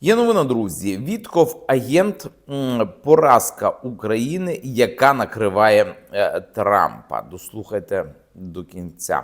Є новина, друзі. Вітков агент поразка України, яка накриває е, Трампа. Дослухайте до кінця.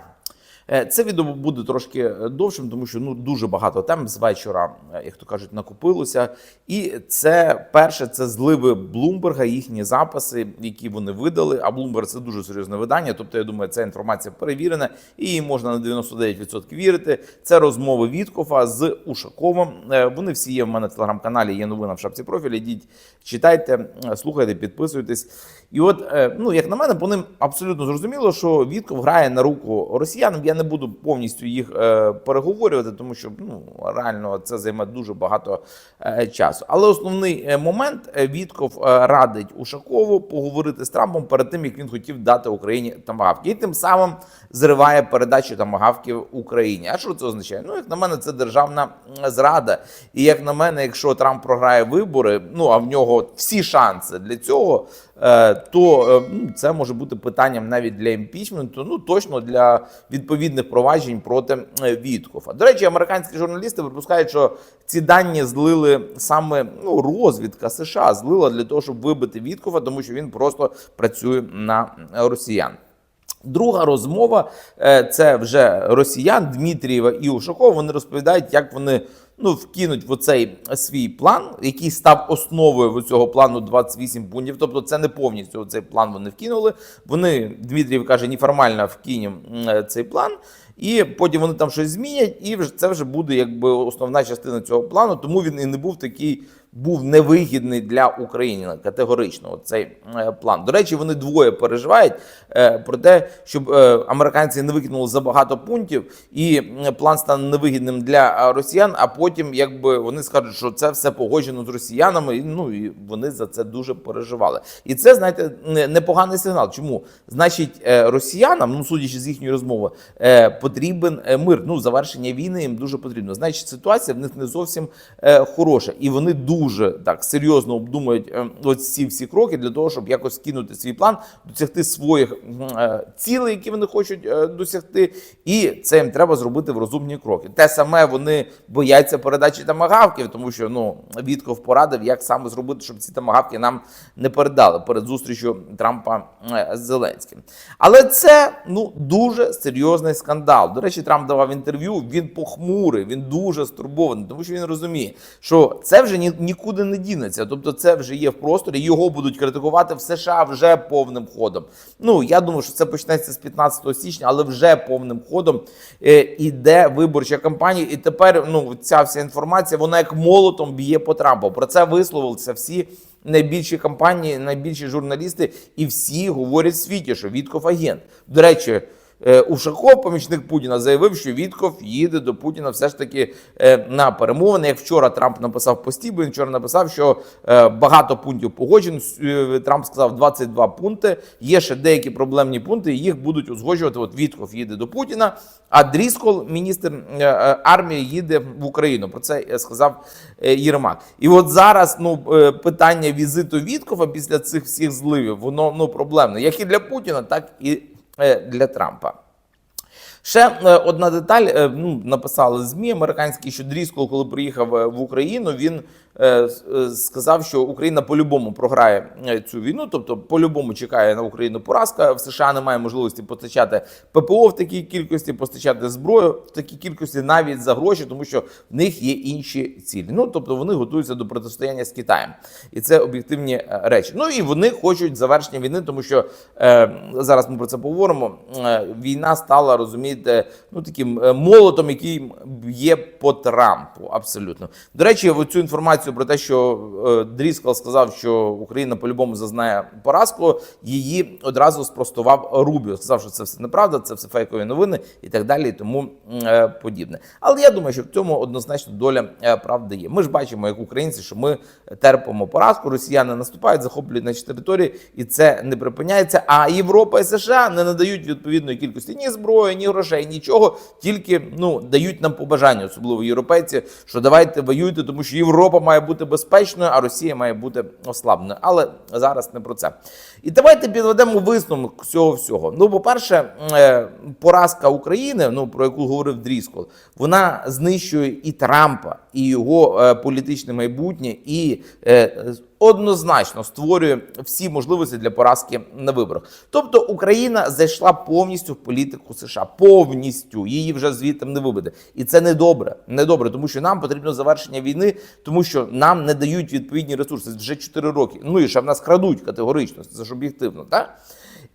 Е, Це відео буде трошки е, довшим, тому що ну дуже багато тем з вечора, е, як то кажуть, накопилося. І це перше, це зливи Блумберга, їхні записи, які вони видали. А Блумберг це дуже серйозне видання. Тобто, я думаю, ця інформація перевірена, і їй можна на 99% вірити. Це розмови Віткофа з Ушаковим. Вони всі є в мене в телеграм-каналі. Є новина в шапці профілі. Йдіть, читайте, слухайте, підписуйтесь. І от, е, ну як на мене, по ним абсолютно зрозуміло, що Вітков грає на руку росіянам. Я не буду повністю їх е, переговорювати, тому що ну реально це займе дуже багато е, часу. Але основний момент Вітков радить Ушакову поговорити з Трампом перед тим, як він хотів дати Україні тамагавки, і тим самим зриває передачу тамагавків Україні. А що це означає? Ну, як на мене, це державна зрада. І як на мене, якщо Трамп програє вибори, ну а в нього всі шанси для цього. Е, То е, ну, це може бути питанням навіть для імпічменту, ну точно для відповідних проваджень проти е, Віткофа. До речі, американські журналісти припускають, що ці дані злили саме ну, розвідка США, злила для того, щоб вибити Віткофа, тому що він просто працює на росіян. Друга розмова це вже росіян Дмитрієва і Ушакова. Вони розповідають, як вони ну вкинуть в оцей свій план, який став основою цього плану 28 пунктів. Тобто, це не повністю цей план вони вкинули. Вони Дмитрів каже, неформально вкинемо м, цей план. І потім вони там щось змінять, і це вже буде якби основна частина цього плану. Тому він і не був такий, був невигідний для України категорично. Цей е, план. До речі, вони двоє переживають е, про те, щоб е, американці не викинули забагато пунктів, і план стане невигідним для росіян. А потім, якби вони скажуть, що це все погоджено з росіянами. І, ну і вони за це дуже переживали. І це знаєте непоганий сигнал. Чому значить росіянам, ну судячи з їхньої розмови, е, потрібен е, мир. Ну завершення війни їм дуже потрібно. Значить, ситуація в них не зовсім е, хороша, і вони дуже так серйозно обдумують е, ось ці всі кроки для того, щоб якось кинути свій план, досягти своїх е, цілей, які вони хочуть досягти, і це їм треба зробити в розумні кроки. Те саме вони бояться передачі тамагавків, тому що ну Вітков порадив, як саме зробити, щоб ці тамагавки нам не передали перед зустрічю Трампа з Зеленським. Але це ну дуже серйозний скандал. До речі, Трамп давав інтерв'ю. Він похмурий, він дуже стурбований, тому що він розуміє, що це вже ні, нікуди не дінеться. Тобто, це вже є в просторі. Його будуть критикувати в США вже повним ходом. Ну я думаю, що це почнеться з 15 січня, але вже повним ходом е, іде виборча кампанія. І тепер ну ця вся інформація вона як молотом б'є по Трампу. Про це висловилися всі найбільші компанії, найбільші журналісти, і всі говорять в світі, що Вітков агент. До речі. Е, Ушаков, помічник Путіна, заявив, що Вітков їде до Путіна все ж таки е, на перемовини. Як вчора Трамп написав пості, бо він вчора написав, що е, багато пунктів погоджено. Трамп сказав 22 пункти. Є ще деякі проблемні пункти, їх будуть узгоджувати. От Вітков їде до Путіна, а Дріскол, міністр армії, їде в Україну. Про це сказав Єрмак. І от зараз ну питання візиту Віткова після цих всіх зливів, воно ну проблемне, як і для Путіна, так і е, для Трампа. Ще е, одна деталь. е, Ну, написали ЗМІ американські, що Дріскол, коли приїхав е, в Україну, він сказав, що Україна по-любому програє цю війну. Тобто, по-любому чекає на Україну поразка. В США немає можливості постачати ППО в такій кількості, постачати зброю в такій кількості навіть за гроші, тому що в них є інші цілі. Ну тобто вони готуються до протистояння з Китаєм, і це об'єктивні речі. Ну і вони хочуть завершення війни, тому що е, зараз ми про це поговоримо. Е, війна стала розумієте, ну таким е, молотом, який б'є по Трампу. Абсолютно до речі, оцю інформацію про те, що е, Дріскал сказав, що Україна по-любому зазнає поразку, її одразу спростував Рубіо. Сказав, що це все неправда, це все фейкові новини і так далі, і тому е, подібне. Але я думаю, що в цьому однозначно доля правди є. Ми ж бачимо, як українці, що ми терпимо поразку. Росіяни наступають, захоплюють наші території, і це не припиняється. А Європа і США не надають відповідної кількості ні зброї, ні грошей. Грошей, нічого, тільки ну дають нам побажання, особливо європейці, що давайте воюйте, тому що Європа має бути безпечною, а Росія має бути ослабленою. Але зараз не про це. І давайте підведемо висновок цього всього. Ну, по-перше, е, поразка України, ну про яку говорив Дріскол, вона знищує і Трампа, і його е, політичне майбутнє, і е, однозначно створює всі можливості для поразки на виборах. Тобто Україна зайшла повністю в політику США, повністю її вже звітом не вибити. І це не добре, не добре, тому що нам потрібно завершення війни, тому що нам не дають відповідні ресурси вже 4 роки. Ну і ще в нас крадуть категорично, це ж об'єктивно, так?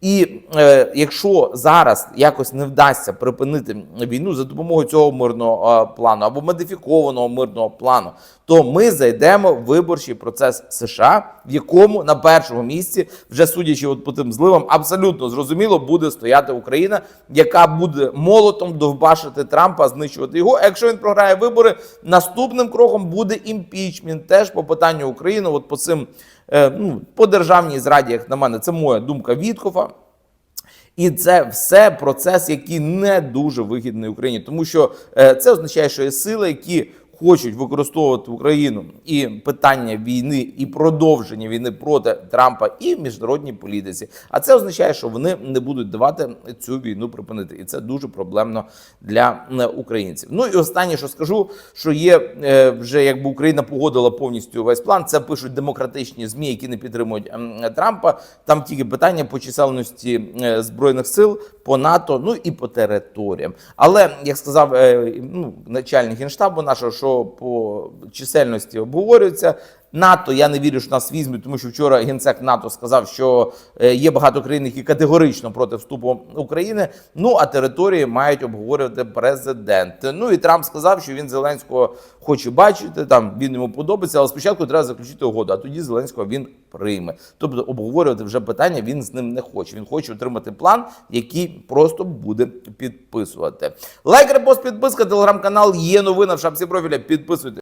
І е, якщо зараз якось не вдасться припинити війну за допомогою цього мирного е, плану або модифікованого мирного плану, то ми зайдемо в виборчий процес США, в якому на першому місці, вже судячи от по тим зливам, абсолютно зрозуміло буде стояти Україна, яка буде молотом довбашити Трампа, знищувати його. Якщо він програє вибори, наступним кроком буде імпічмент теж по питанню України. От по цим ну по державній зраді, як на мене, це моя думка Віткова. І це все процес, який не дуже вигідний Україні, тому що е, це означає, що є сили, які хочуть використовувати Україну і питання війни, і продовження війни проти Трампа і в міжнародній політиці. А це означає, що вони не будуть давати цю війну припинити, і це дуже проблемно для е, українців. Ну і останнє, що скажу, що є е, вже якби Україна погодила повністю весь план. Це пишуть демократичні змі, які не підтримують Трампа. Там тільки питання по чисельності е, збройних сил, по НАТО, ну і по територіям. Але як сказав ну, начальник генштабу нашого, що по чисельності обговорюється. НАТО я не вірю, що нас візьмуть, тому що вчора генсек НАТО сказав, що е, є багато країн, які категорично проти вступу України. Ну а території мають обговорювати президент. Ну і Трамп сказав, що він Зеленського хоче бачити. Там він йому подобається, але спочатку треба заключити угоду. А тоді Зеленського він прийме. Тобто обговорювати вже питання він з ним не хоче. Він хоче отримати план, який просто буде підписувати. Лайк, репост, підписка, телеграм-канал є новина в шапці профіля. Підписуйте.